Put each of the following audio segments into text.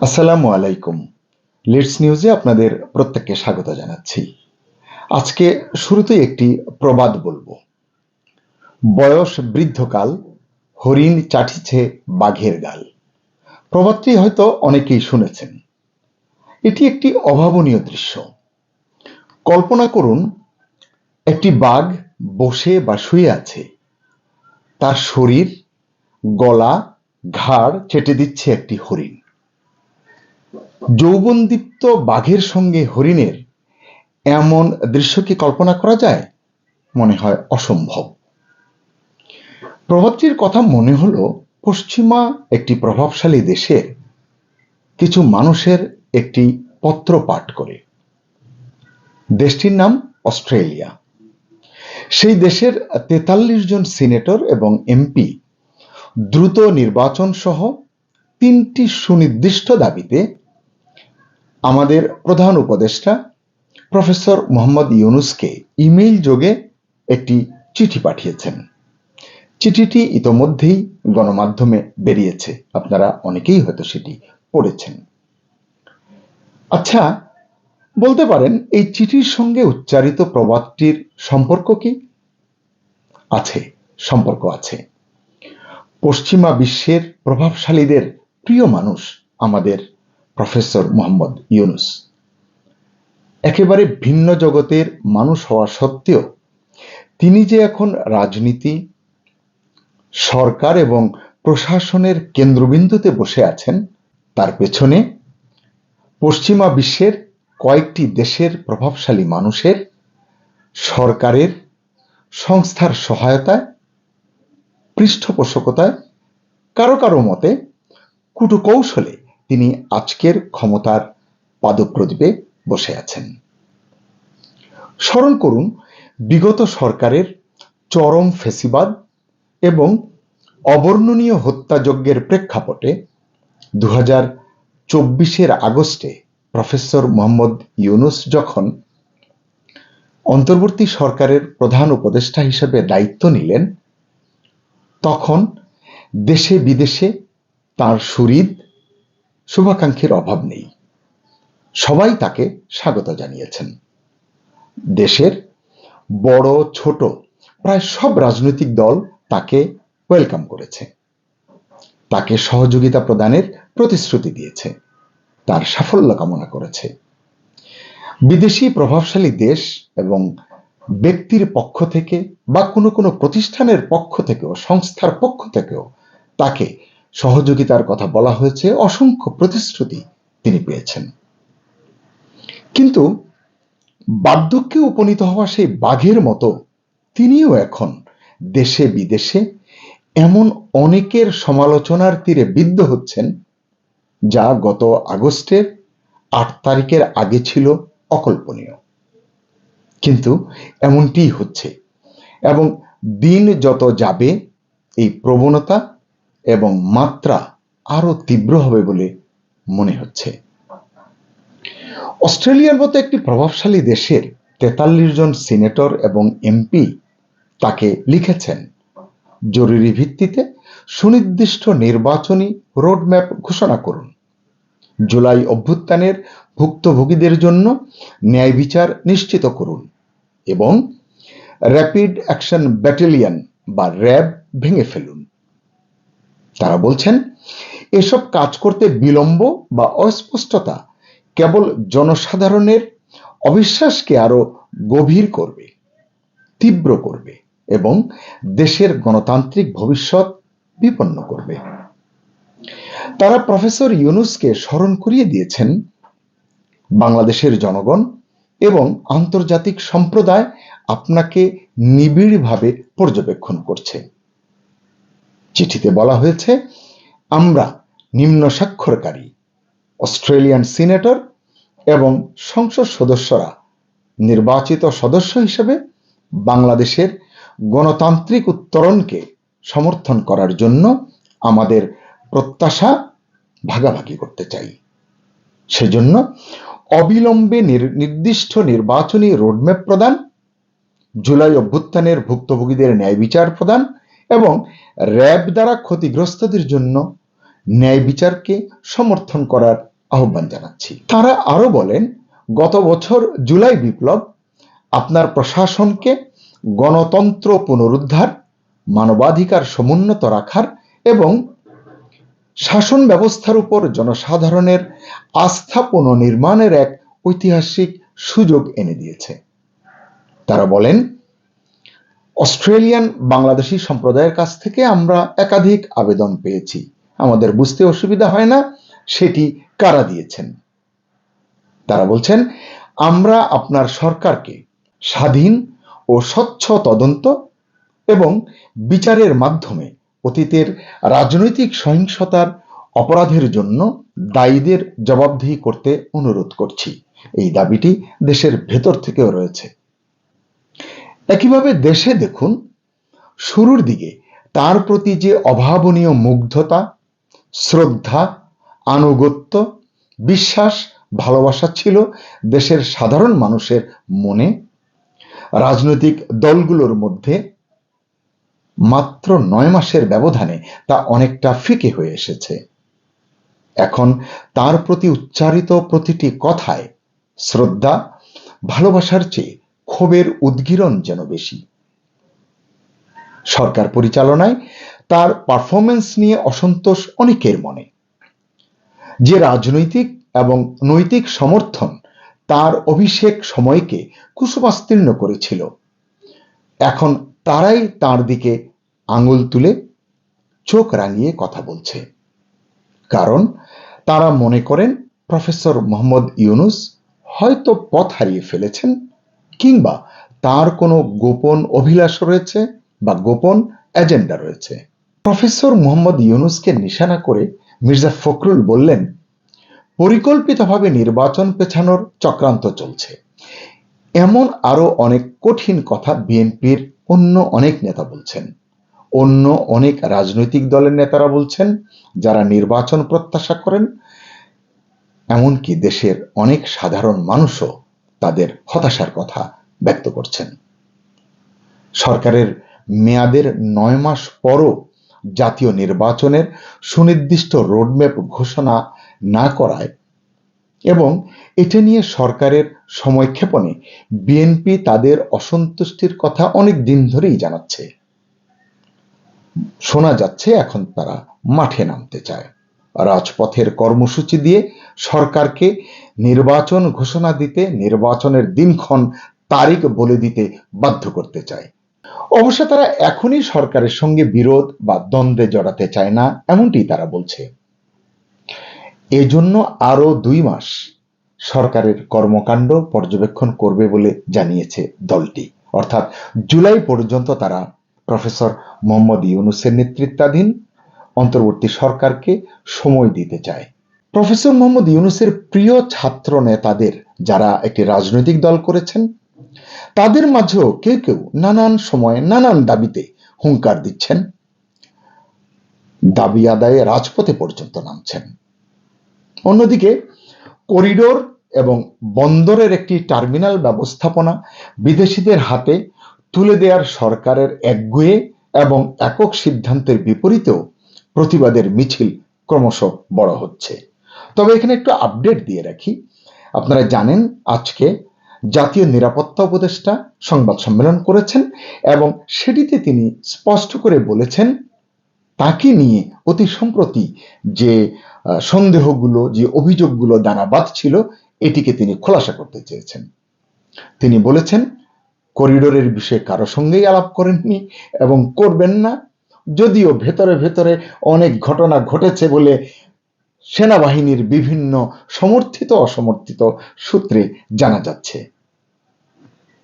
আসসালামু আলাইকুম। লিডস নিউজে আপনাদের প্রত্যেককে স্বাগত জানাচ্ছি। আজকে শুরুতেই একটি প্রবাদ বলব। বয়স বৃদ্ধকাল, হরিণ চাটিছে বাঘের গাল। প্রবাদটি হয়তো অনেকেই শুনেছেন। এটি একটি অভাবনীয় দৃশ্য। কল্পনা করুন, একটি বাঘ বসে বা শুয়ে আছে। তার শরীর, গলা, ঘাড় চেটে দিচ্ছে একটি হরিণ। যৌবনদীপ্ত বাঘের সঙ্গে হরিণের এমন দৃশ্য কি কল্পনা করা যায়? মনে হয় অসম্ভব। প্রভাবটির কথা মনে হলো পশ্চিমা একটি প্রভাবশালী দেশের কিছু মানুষের একটি পত্র পাঠ করে। দেশটির নাম অস্ট্রেলিয়া। সেই দেশের তেতাল্লিশ জন সিনেটর এবং এমপি দ্রুত নির্বাচন সহ তিনটি সুনির্দিষ্ট দাবিতে আমাদের প্রধান উপদেষ্টা, প্রফেসর মোহাম্মদ ইউনুসকে ইমেইল যোগে একটি চিঠি পাঠিয়েছেন। চিঠিটি ইতোমধ্যেই গণমাধ্যমে বেরিয়েছে। আপনারা অনেকেই হয়তো সেটি পড়েছেন। আচ্ছা বলতে পারেন, এই চিঠির সঙ্গে উচ্চারিত প্রবাদটির সম্পর্ক কি? আছে, সম্পর্ক আছে। পশ্চিমা বিশ্বের প্রভাবশালীদের প্রিয় মানুষ আমাদের প্রফেসর মোহাম্মদ ইউনুস। একেবারে ভিন্ন জগতের মানুষ হওয়া সত্ত্বেও তিনি যে এখন রাজনীতি, সরকার এবং প্রশাসনের কেন্দ্রবিন্দুতে বসে আছেন, তার পেছনে পশ্চিমা বিশ্বের কয়েকটি দেশের প্রভাবশালী মানুষের, সরকারের সংস্থার সহায়তায়, পৃষ্ঠপোষকতায়, কারও কারও মতে, কুটুকৌশলে তিনি আজকের ক্ষমতার পাদপ্রদীপে বসে আছেন। স্মরণ করুন, বিগত সরকারের চরম ফেসিবাদ এবং অবর্ণনীয় হত্যাযজ্ঞের প্রেক্ষাপটে দু হাজার চব্বিশের আগস্টে প্রফেসর মোহাম্মদ ইউনুস যখন অন্তর্বর্তী সরকারের প্রধান উপদেষ্টা হিসেবে দায়িত্ব নিলেন, তখন দেশে বিদেশে তার সুরিদ শুভাকাঙ্ক্ষীর অভাব নেই। সবাই তাকে স্বাগত জানিয়েছেন। দেশের বড়, ছোট, প্রায় সব রাজনৈতিক দল তাকে ওয়েলকাম করেছে। তাকে সহযোগিতা প্রদানের প্রতিশ্রুতি দিয়েছে। তার সাফল্য কামনা করেছে। বিদেশি প্রভাবশালী দেশ এবং ব্যক্তির পক্ষ থেকে বা কোনো কোনো প্রতিষ্ঠানের পক্ষ থেকেও, সংস্থার পক্ষ থেকেও তাকে সহযোগিতার কথা বলা হয়েছে, অসংখ্য প্রতিশ্রুতি তিনি পেয়েছেন। কিন্তু বার্ধক্যে উপনীত হওয়া সেই বাঘের মতো তিনিও এখন দেশে বিদেশে এমন অনেকের সমালোচনার তীরে বিদ্ধ হচ্ছেন, যা গত আগস্টের আট তারিখের আগে ছিল অকল্পনীয়। কিন্তু এমনটি হচ্ছে এবং দিন যত যাবে, এই প্রবণতা এবং মাত্রা আরও তীব্র হবে বলে মনে হচ্ছে। অস্ট্রেলিয়ার মতো একটি প্রভাবশালী দেশের তেতাল্লিশ জন সিনেটর এবং এমপি তাকে লিখেছেন, জরুরি ভিত্তিতে সুনির্দিষ্ট নির্বাচনী রোডম্যাপ ঘোষণা করুন। জুলাই অভ্যুত্থানের ভুক্তভোগীদের জন্য ন্যায় বিচার নিশ্চিত করুন এবং র্যাপিড অ্যাকশন ব্যাটালিয়ন বা র্যাব ভেঙে ফেলুন। তারা বলছেন, এসব কাজ করতে বিলম্ব বা অস্পষ্টতা কেবল জনসাধারণের অবিশ্বাসকে আরও গভীর করবে, তীব্র করবে এবং দেশের গণতান্ত্রিক ভবিষ্যৎ বিপন্ন করবে। তারা প্রফেসর ইউনুসকে স্মরণ করিয়ে দিয়েছেন, বাংলাদেশের জনগণ এবং আন্তর্জাতিক সম্প্রদায় আপনাকে নিবিড়ভাবে পর্যবেক্ষণ করছে। চিঠিতে বলা হয়েছে, আমরা নিম্ন স্বাক্ষরকারী, অস্ট্রেলিয়ান সিনেটর এবং সংসদ সদস্যরা নির্বাচিত সদস্য হিসেবে বাংলাদেশের গণতান্ত্রিক উত্তরণকে সমর্থন করার জন্য আমাদের প্রত্যাশা ভাগাভাগি করতে চাই। সেজন্য অবিলম্বে নির্দিষ্ট নির্বাচনী রোডম্যাপ প্রদান, জুলাই অভ্যুত্থানের ভুক্তভোগীদের ন্যায় বিচার প্রদান এবং র্যাব দ্বারা ক্ষতিগ্রস্তদের জন্য ন্যায় বিচারকে সমর্থন করার আহ্বান জানাচ্ছি। তারা আরও বলেন, গত বছর জুলাই বিপ্লব আপনার প্রশাসনকে গণতন্ত্র পুনরুদ্ধার, মানবাধিকার সমুন্নত রাখার এবং শাসন ব্যবস্থার উপর জনসাধারণের আস্থা পুনর্নির্মাণের এক ঐতিহাসিক সুযোগ এনে দিয়েছে। তারা বলেন অস্ট্রেলিয়ান বাংলাদেশি সম্প্রদায়ের কাছ থেকে আমরা একাধিক আবেদন পেয়েছি। আমাদের বুঝতে অসুবিধা হয় না, সেটি কারা দিয়েছেন? তারা বলছেন, আমরা আপনার সরকারকে স্বাধীন ও স্বচ্ছ তদন্ত এবং বিচারের মাধ্যমে অতীতের রাজনৈতিক সহিংসতার অপরাধের জন্য দায়ীদের জবাবদিহি করতে অনুরোধ করছি। এই দাবিটি দেশের ভেতর থেকেও রয়েছে। একইভাবে দেশে দেখুন, শুরুর দিকে তার প্রতি যে অভাবনীয় মুগ্ধতা, শ্রদ্ধা, আনুগত্য, বিশ্বাস, ভালোবাসা ছিল দেশের সাধারণ মানুষের মনে, রাজনৈতিক দলগুলোর মধ্যে মাত্র নয় মাসের ব্যবধানে তা অনেকটা ফিকে হয়ে এসেছে। এখন তার প্রতি উচ্চারিত প্রতিটি কথায় শ্রদ্ধা, ভালোবাসার চেয়ে ক্ষোভের উদ্গীরণ যেন বেশি। সরকার পরিচালনায় তার পারফরমেন্স নিয়ে অসন্তোষ অনেকের মনে। যে রাজনৈতিক এবং নৈতিক সমর্থন তার অভিষেক সময়কে কুসুমাস্তীর্ণ করেছিল, এখন তারাই তার দিকে আঙুল তুলে চোখ রাঙিয়ে কথা বলছে। কারণ তারা মনে করেন, প্রফেসর মোহাম্মদ ইউনুস হয়তো পথ হারিয়ে ফেলেছেন কিংবা তার কোনো গোপন অভিলাষ রয়েছে বা গোপন এজেন্ডা রয়েছে? প্রফেসর মোহাম্মদ ইউনুসকে নিশানা করে মির্জা ফখরুল বললেন, পরিকল্পিতভাবে নির্বাচন পেছানোর চক্রান্ত চলছে। এমন আরও অনেক কঠিন কথা বিএনপির অন্য অনেক নেতা বলছেন। অন্য অনেক রাজনৈতিক দলের নেতারা বলছেন, যারা নির্বাচন প্রত্যাশা করেন, এমনকি দেশের অনেক সাধারণ মানুষও তাদের হতাশার কথা ব্যক্ত করছেন। সরকারের মেয়াদের নয় মাস পরও জাতীয় নির্বাচনের সুনির্দিষ্ট রোডম্যাপ ঘোষণা না করায় এবং এটা নিয়ে সরকারের সময়ক্ষেপণে বিএনপি তাদের অসন্তুষ্টির কথা অনেক দিন ধরেই জানাচ্ছে। শোনা যাচ্ছে এখন তারা মাঠে নামতে চায়। রাজপথের কর্মসূচি দিয়ে সরকারকে নির্বাচন ঘোষণা দিতে, নির্বাচনের দিনক্ষণ তারিখ বলে দিতে বাধ্য করতে চায়। অবশ্য তারা এখনই সরকারের সঙ্গে বিরোধ বা দ্বন্দ্বে জড়াতে চায় না এমনটি তারা বলছে। এজন্য আরও দুই মাস সরকারের কর্মকাণ্ড পর্যবেক্ষণ করবে বলে জানিয়েছে দলটি। অর্থাৎ জুলাই পর্যন্ত তারা প্রফেসর মোহাম্মদ ইউনুসের নেতৃত্বাধীন অন্তর্বর্তী সরকারকে সময় দিতে চায়। প্রফেসর মোহাম্মদ ইউনুসের প্রিয় ছাত্র নেতাদের যারা একটি রাজনৈতিক দল করেছেন, তাদের মাঝেও কেউ কেউ নানান সময়ে নানান দাবিতে হুঙ্কার দিচ্ছেন। দাবি আদায়ে রাজপথে পর্যন্ত নামছেন। অন্যদিকে, করিডোর এবং বন্দরের একটি টার্মিনাল ব্যবস্থাপনা বিদেশিদের হাতে তুলে দেওয়ার সরকারের একগুয়ে এবং একক সিদ্ধান্তের বিপরীতেও প্রতিবাদের মিছিল ক্রমশ বড় হচ্ছে। তবে এখানে একটু আপডেট দিয়ে রাখি। আপনারা জানেন, আজকে জাতীয় নিরাপত্তা উপদেষ্টা সংবাদ সম্মেলন করেছেন এবং সেটিতে তিনি স্পষ্ট করে বলেছেন, তাকে নিয়ে অতি সম্প্রতি যে সন্দেহগুলো, যে অভিযোগগুলো দানা বাঁধছিল এটিকে তিনি খোলাসা করতে চেয়েছেন। তিনি বলেছেন, করিডোরের বিষয়ে কারও সঙ্গেই আলাপ করেননি এবং করবেন না। যদিও ভেতরে ভেতরে অনেক ঘটনা ঘটেছে বলে সেনাবাহিনীর বিভিন্ন সমর্থিত অসমর্থিত সূত্রে জানা যাচ্ছে।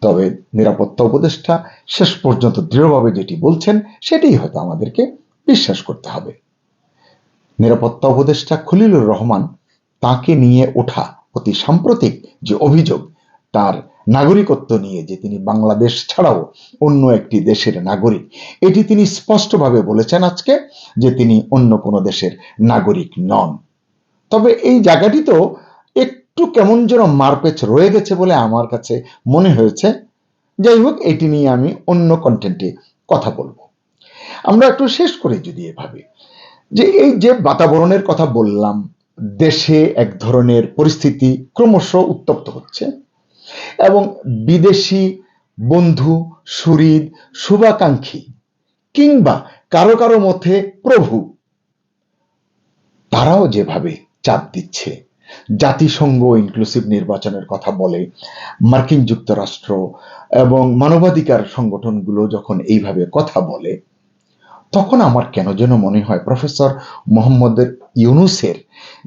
তবে নিরাপত্তা উপদেষ্টা শেষ পর্যন্ত দৃঢ়ভাবে যেটি বলছেন, সেটাই হয়তো আমাদেরকে বিশ্বাস করতে হবে। নিরাপত্তা উপদেষ্টা খলিলুর রহমান তাকে নিয়ে ওঠা অতি সাম্প্রতিক যে অভিযোগ তার নাগরিকত্ব নিয়ে যে তিনি বাংলাদেশ ছাড়াও অন্য একটি দেশের নাগরিক। এটি তিনি স্পষ্টভাবে বলেছেন আজকে যে তিনি অন্য কোনো দেশের নাগরিক নন। তবে এই জায়গাটি তো একটু কেমন যেন মারপেচ রয়ে গেছে বলে আমার কাছে মনে হয়েছে। যাই হোক, এটি নিয়ে আমি অন্য কন্টেন্টে কথা বলব। আমরা একটু শেষ করে যদি এভাবে। যে এই যে বাতাবরণের কথা বললাম, দেশে এক ধরনের পরিস্থিতি ক্রমশ উত্তপ্ত হচ্ছে। এবং বিদেশি বন্ধু সুরিদ শুভাকাঙ্ক্ষী কিংবা কারও কারও মধ্যে প্রভু। তারাও যেভাবে চাপ দিচ্ছে, জাতিসংঘ ইনক্লুসিভ নির্বাচনের কথা বলে, মার্কিন যুক্তরাষ্ট্র এবং মানবাধিকার সংগঠনগুলো যখন এইভাবে কথা বলে, তখন আমার কেন যেন মনে হয় প্রফেসর মোহাম্মদের ইউনুসের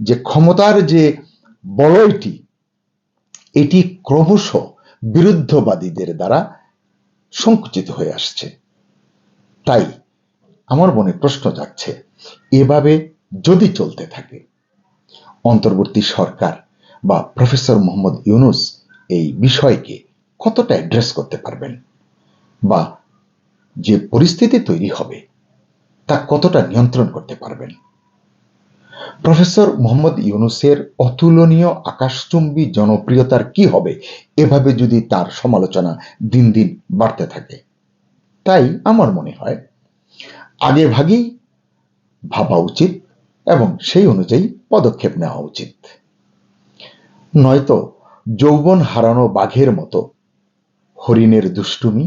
যে ক্ষমতার যে বলয়টি এটি ক্রমশ বিরুদ্ধবাদীদের দ্বারা সংকুচিত হয়ে আসছে। তাই আমার মনে প্রশ্ন যাচ্ছে এভাবে যদি চলতে থাকে, অন্তর্বর্তী সরকার বা প্রফেসর মোহাম্মদ ইউনুস এই বিষয়কে কতটা অ্যাড্রেস করতে পারবেন? বা যে পরিস্থিতি তৈরি হবে, তা কতটা নিয়ন্ত্রণ করতে পারবেন? প্রফেসর মোহাম্মদ ইউনুসের অতুলনীয় আকাশচুম্বী জনপ্রিয়তার কি হবে? এভাবে যদি তার সমালোচনা দিন দিন বাড়তে থাকে। তাই আমার মনে হয়, আগে ভাগেই ভাবা উচিত এবং সেই অনুযায়ী পদক্ষেপ নেওয়া উচিত। নয়তো যৌবন হারানো বাঘের মতো হরিণের দুষ্টুমি,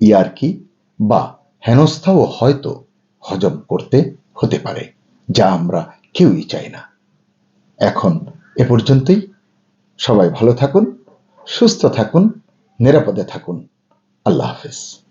ইয়ারকি বা হেনস্থাও হয়তো হজম করতে হতে পারে। যা আমরা কেউই চাই না। এখন এ পর্যন্তই। সবাই ভালো থাকুন, সুস্থ থাকুন, নিরাপদে থাকুন। আল্লাহ হাফেজ।